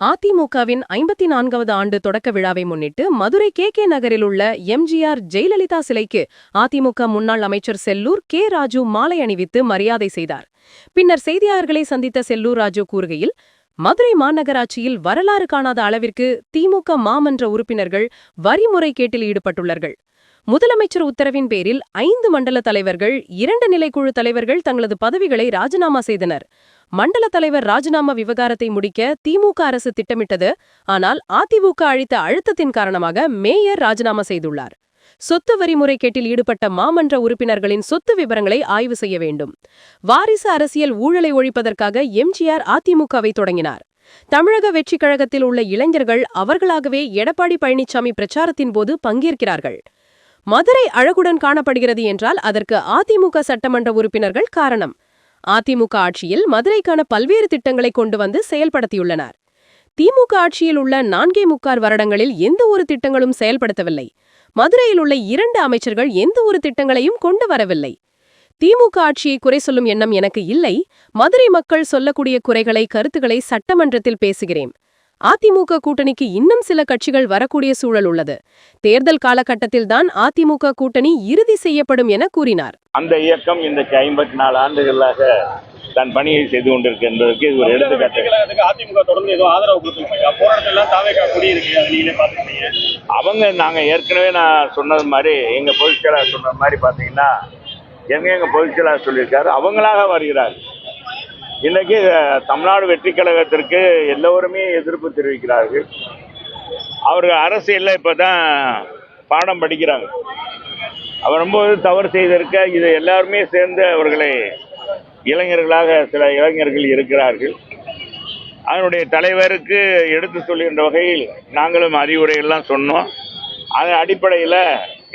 அதிமுகவின் ஐம்பத்தி நான்காவது ஆண்டு தொடக்க விழாவை முன்னிட்டு மதுரை கே கே நகரில் உள்ள எம்ஜிஆர் ஜெயலலிதா சிலைக்கு அதிமுக முன்னாள் அமைச்சர் செல்லூர் கே ராஜு மாலை அணிவித்து மரியாதை செய்தார். பின்னர் செய்தியாளர்களை சந்தித்த செல்லூர் ராஜு கூறுகையில் மதுரை மாநகராட்சியில் வரலாறு காணாத அளவிற்கு திமுக மாமன்ற உறுப்பினர்கள் வரி முறைகேட்டில் ஈடுபட்டுள்ளார்கள். முதலமைச்சர் உத்தரவின் பேரில் ஐந்து மண்டல தலைவர்கள் இரண்டு நிலைக்குழு தலைவர்கள் தங்களது பதவிகளை ராஜினாமா செய்தனர். மண்டல தலைவர் ராஜினாமா விவகாரத்தை முடிக்க திமுக அரசு திட்டமிட்டது. ஆனால் அதிமுக அழித்த அழுத்தத்தின் காரணமாக மேயர் ராஜினாமா செய்துள்ளார். சொத்து வரி முறைகேட்டில் ஈடுபட்ட மாமன்ற உறுப்பினர்களின் சொத்து விவரங்களை ஆய்வு செய்ய வேண்டும். வாரிசு அரசியல் ஊழலை ஒழிப்பதற்காக எம்ஜிஆர் அதிமுகவை தொடங்கினார். தமிழக வெற்றிக் கழகத்தில் உள்ள இளைஞர்கள் அவர்களாகவே எடப்பாடி பழனிசாமி பிரச்சாரத்தின் போது பங்கேற்கிறார்கள். மதுரை அழகுடன் காணப்படுகிறது என்றால் அதற்கு அதிமுக சட்டமன்ற உறுப்பினர்கள் காரணம். அதிமுக ஆட்சியில் மதுரைக்கான பல்வேறு திட்டங்களை கொண்டு வந்து செயல்படுத்தியுள்ளனர். திமுக ஆட்சியில் உள்ள நான்கே முக்கார் வருடங்களில் எந்த ஒரு திட்டங்களும் செயல்படுத்தவில்லை. மதுரையில் உள்ள இரண்டு அமைச்சர்கள் எந்த ஒரு திட்டங்களையும் கொண்டு வரவில்லை. திமுக ஆட்சியை குறை சொல்லும் எண்ணம் எனக்கு இல்லை. மதுரை மக்கள் சொல்லக்கூடிய குறைகளை கருத்துக்களை சட்டமன்றத்தில் பேசுகிறேன். அதிமுக கூட்டணிக்கு இன்னும் சில கட்சிகள் வரக்கூடிய சூழல் உள்ளது. தேர்தல் காலகட்டத்தில்தான் அதிமுக கூட்டணி இறுதி செய்யப்படும் என கூறினார். அந்த இயக்கம் இன்றைக்கு ஐம்பத்தி நாலு ஆண்டுகளாக தன் பணியை செய்து கொண்டிருக்கின்றதற்கு இது ஒரு எடுத்துக்காட்டு. அதிமுக தொடர்ந்து ஏதோ ஆதரவு கொடுத்துருக்காங்க. போராட்டத்தில் எல்லாம் தாவேக்கா குடியிருக்கு. நீங்களே பார்த்துருக்கீங்க அவங்க நாங்கள் ஏற்கனவே நான் சொன்னது மாதிரி எங்கள் பொதுச் செயலாளர் சொன்னது மாதிரி பார்த்தீங்கன்னா எங்க எங்கள் பொதுச் செயலாளர் சொல்லியிருக்காரு அவங்களாக வருகிறார் இன்னைக்கு தமிழ்நாடு வெற்றி கழகத்திற்கு எல்லோருமே எதிர்ப்பு தெரிவிக்கிறார்கள். அவர்கள் அரசியலில் இப்போ தான் பாடம் படிக்கிறாங்க. அவர் ரொம்ப தவறு செய்திருக்க இது எல்லாருமே சேர்ந்து அவர்களை இளைஞர்களாக சில இளைஞர்கள் இருக்கிறார்கள். அதனுடைய தலைவருக்கு எடுத்து சொல்கின்ற வகையில் நாங்களும் அறிவுரைகள்லாம் சொன்னோம். அதன் அடிப்படையில்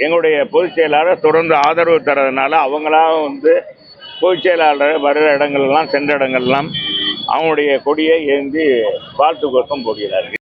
எங்களுடைய பொதுச் செயலாளர் தொடர்ந்து ஆதரவு தரதுனால அவங்களாக வந்து பொதுச் செயலாளர் வருகிற இடங்கள்லாம் சென்ற இடங்கள்லாம் அவங்களுடைய கொடியை ஏந்தி வாழ்த்து கோஷம் போடுகிறார்கள்.